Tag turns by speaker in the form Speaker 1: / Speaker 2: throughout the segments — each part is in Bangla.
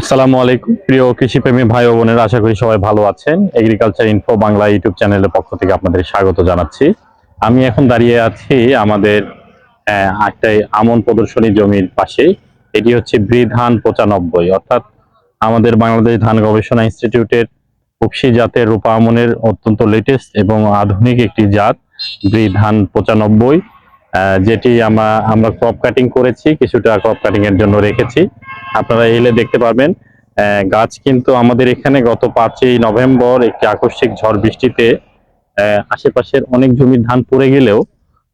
Speaker 1: আসসালামু আলাইকুম, প্রিয় কৃষিপ্রেমী ভাই ও বোনেরা, আশা করি সবাই ভালো আছেন। এগ্রিকালচার ইনফো বাংলা ইউটিউব চ্যানেলের পক্ষ থেকে আপনাদের স্বাগত জানাচ্ছি। আমি এখন দাঁড়িয়ে আছি আমাদের একটা আমন প্রদর্শনী জমির পাশে। এটি হচ্ছে বৃধান পঁচানব্বই, অর্থাৎ আমাদের বাংলাদেশ ধান গবেষণা ইনস্টিটিউটের উপসি জাতের রূপা আমনের অত্যন্ত লেটেস্ট এবং আধুনিক একটি জাত, বৃধান পঁচানব্বই যেটি আমরা আমরা ক্রপ কাটিং করেছি, কিছুটা ক্রপ কাটিং এর জন্য রেখেছি। আপনারা এলে দেখতে পারবেন। গাছ কিন্তু আমাদের এখানে গত পাঁচই নভেম্বর একটি আকস্মিক ঝড় বৃষ্টিতে আশেপাশের অনেক জমির ধান পড়ে গেলেও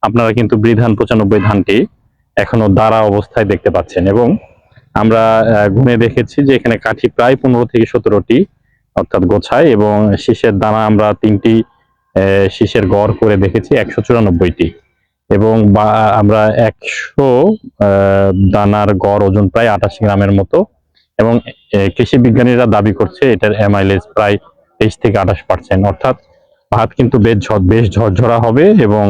Speaker 1: আপনারা কিন্তু বৃধান, পঁচানব্বই ধানটি এখনও দাঁড়া অবস্থায় দেখতে পাচ্ছেন এবং আমরা গুনে দেখেছি যে এখানে কাঠি প্রায় পনেরো থেকে সতেরোটি অর্থাৎ গোছায় এবং শীষের দানা আমরা তিনটি শীষের গড় করে দেখেছি, একশো চুরানব্বইটি। এবং আমরা একশো দানার গড় ওজন প্রায় আটাশি গ্রামের মতো এবং কৃষি বিজ্ঞানীরা দাবি করছে এটার এমাইলেজ প্রায় তেইশ থেকে আঠাশ পার্সেন্ট অর্থাৎ ভাত কিন্তু বেশ বেশ ঝরঝরা হবে এবং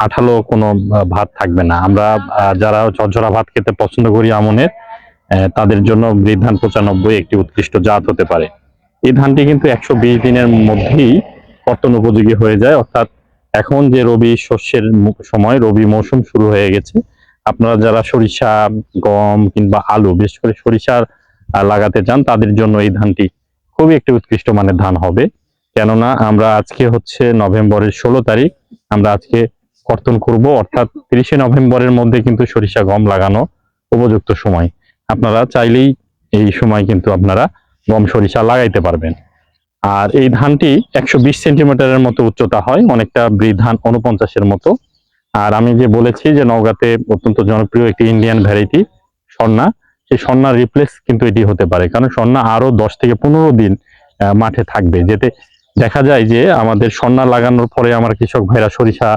Speaker 1: আঠালো কোনো ভাত থাকবে না। আমরা যারা ঝরঝরা ভাত খেতে পছন্দ করি আমনের তাদের জন্য বৃদ্ধান পঁচানব্বই একটি উৎকৃষ্ট জাত হতে পারে। এই ধানটি কিন্তু একশো বিশ দিনের মধ্যেই কর্তন উপযোগী হয়ে যায়। অর্থাৎ এখন যে রবি শস্যের সময়, রবি মৌসুম শুরু হয়ে গেছে, আপনারা যারা সরিষা, গম কিংবা আলু, বিশেষ করে সরিষার লাগাতে চান, তাদের জন্য এই ধানটি খুবই একটি উৎকৃষ্ট মানের ধান হবে। কেননা আমরা আজকে হচ্ছে নভেম্বরের ষোলো তারিখ, আমরা আজকে কর্তন করব, অর্থাৎ তিরিশে নভেম্বরের মধ্যে কিন্তু সরিষা, গম লাগানো উপযুক্ত সময়। আপনারা চাইলেই এই সময় কিন্তু আপনারা গম, সরিষা লাগাইতে পারবেন। আর এই ধানটি একশো বিশ সেন্টিমিটারের মতো উচ্চতা হয়, অনেকটা বৃধান উনপঞ্চাশের মতো। আর আমি যে বলেছি যে নওগাঁতে অত্যন্ত জনপ্রিয় একটি ইন্ডিয়ান ভ্যারাইটি স্বর্ণা, সেই স্বর্ণার রিপ্লেস কিন্তু এটি হতে পারে। কারণ স্বর্ণা আরও দশ থেকে পনেরো দিন মাঠে থাকবে। যেতে দেখা যায় যে আমাদের স্বর্ণা লাগানোর পরে আমার কৃষক ভাইরা সরিষা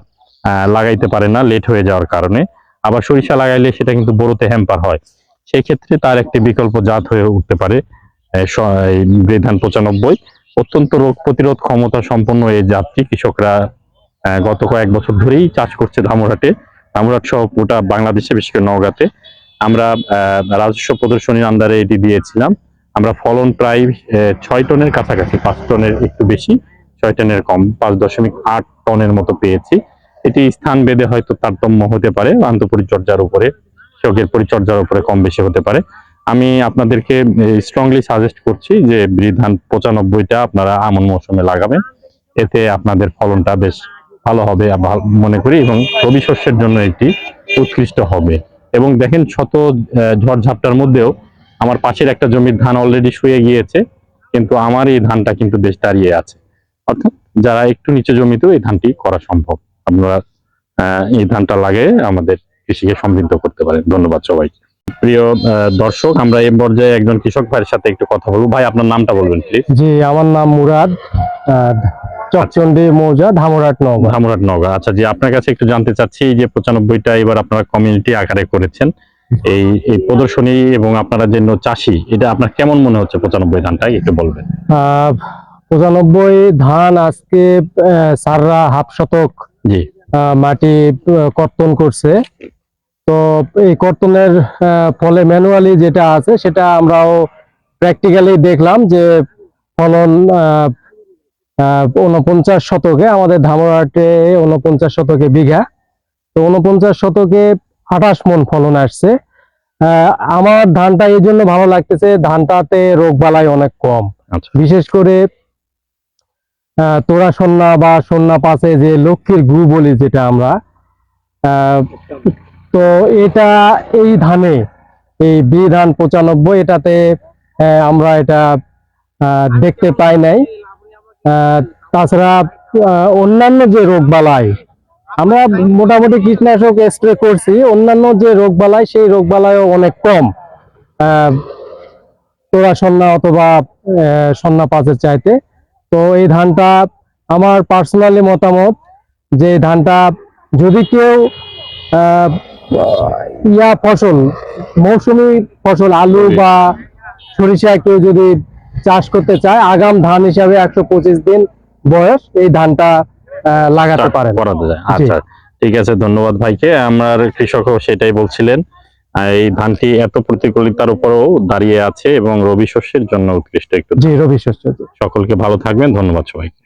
Speaker 1: লাগাইতে পারে না লেট হয়ে যাওয়ার কারণে। আবার সরিষা লাগাইলে সেটা কিন্তু বড়তে হ্যাম্পার হয়। সেই ক্ষেত্রে তার একটি বিকল্প জাত হয়ে উঠতে পারে বৃধান পঁচানব্বই। অত্যন্ত রোগ প্রতিরোধ ক্ষমতা সম্পন্ন এই জাতটি কৃষকরা গত কয়েক বছর ধরেই চাষ করছে ধামরাটে। ধামরাট সহ গোটা বাংলাদেশে, বিশেষ করে নওগাঁতে। আমরা রাজস্ব প্রদর্শনীর আন্ডারে এটি দিয়েছিলাম। আমরা ফলন প্রায় ছয় টনের কাছাকাছি, পাঁচ টনের একটু বেশি, ছয় টনের কম, পাঁচ দশমিক আট টনের মতো পেয়েছি। এটি স্থান ভেদে হয়তো তারতম্য হতে পারে, আন্তঃপরিচর্যার উপরে, কৃষকের পরিচর্যার উপরে কম বেশি হতে পারে। আমি আপনাদেরকে স্ট্রংলি সাজেস্ট করছি যে বৃধান পঁচানব্বইটা আপনারা আমন মৌসুমে লাগাবেন। এতে আপনাদের ফলনটা বেশ ভালো হবে মনে করি, এবং রবি শস্যের জন্য এটি উৎকৃষ্ট হবে। এবং দেখেন শত ঝড়ঝাপটার মধ্যেও আমার পাশের একটা জমির ধান অলরেডি শুয়ে গিয়েছে, কিন্তু আমার এই ধানটা কিন্তু বেশ দাঁড়িয়ে আছে। অর্থাৎ যারা একটু নিচে জমিতেও এই ধানটি করা সম্ভব, আপনারা এই ধানটা লাগে আমাদের কৃষিকে সমৃদ্ধ করতে পারেন। ধন্যবাদ সবাইকে। প্রিয় দর্শক আমরা এই পর্যায়ে একজন কৃষক ভাইয়ের সাথে একটু কথা বলব। ভাই আপনার নামটা বলবেন প্লিজ
Speaker 2: জি আমার নাম মুরাদ চকচন্ডী মৌজা ধামরাট নগর।
Speaker 1: ধামরাট নগর। আচ্ছা জি আপনার কাছে একটু জানতে চাচ্ছি এই যে পঁচানব্বইটা এবার আপনারা কমিউনিটি আকারে করেছেন এই এই প্রদর্শনী এবং আপনারা যে চাষি এটা আপনার কেমন মনে হচ্ছে পঁচানব্বই ধানটা? একটু বলবেন।
Speaker 2: আহ, পঁচানব্বই ধান আজকে সাররা হাফ শতক
Speaker 1: জি।
Speaker 2: মাটি কর্তন করছে। তো এই কর্তনের ফলে ম্যানুয়ালি যেটা আছে সেটা আমরাও প্র্যাকটিক্যালি দেখলাম যে ফলন উনপঞ্চাশ শতকে আমাদের ধামরাটে উনপঞ্চাশ শতকে বিঘা তো উনপঞ্চাশ শতকে আঠাশ মন ফলন আসছে। আমার ধানটা এই জন্য ভালো লাগতেছে ধানটাতে রোগ বালাই অনেক কম।
Speaker 1: আচ্ছা।
Speaker 2: বিশেষ করে তোরা সন্না বা সন্না পাশে যে লক্ষ্মীর গু বলি যেটা আমরা আহ, তো এটা এই ধানে, এই বি ধান পঁচানব্বই, এটাতে আমরা এটা দেখতে পাই নাই। তাছাড়া অন্যান্য যে রোগ বালাই আমরা মোটামুটি কীটনাশক স্প্রে করছি, অন্যান্য যে রোগ বালাই সেই রোগ বালাইও অনেক কম। তোরা সন্না অথবা সন্না পাঁচের চাইতে। তো এই ধানটা আমার পার্সোনালি মতামত যে ধানটা যদি কেউ ইয়া ফসল মৌসুমী ফসল আলু বা সরিষা কেউ যদি চাষ করতে চায় আগাম ধান হিসাবে একশো পঁচিশ দিন বয়স এই ধানটা লাগাতে
Speaker 1: যায় আচ্ছা ঠিক আছে ধন্যবাদ ভাইকে। আমার কৃষকও সেটাই বলছিলেন। এই ধানটি এত প্রতিকূলতার উপরও দাঁড়িয়ে আছে এবং রবি শস্যের জন্য উৎকৃষ্ট একটু।
Speaker 2: জি রবি শস্য।
Speaker 1: সকলকে ভালো থাকবেন। ধন্যবাদ সবাইকে।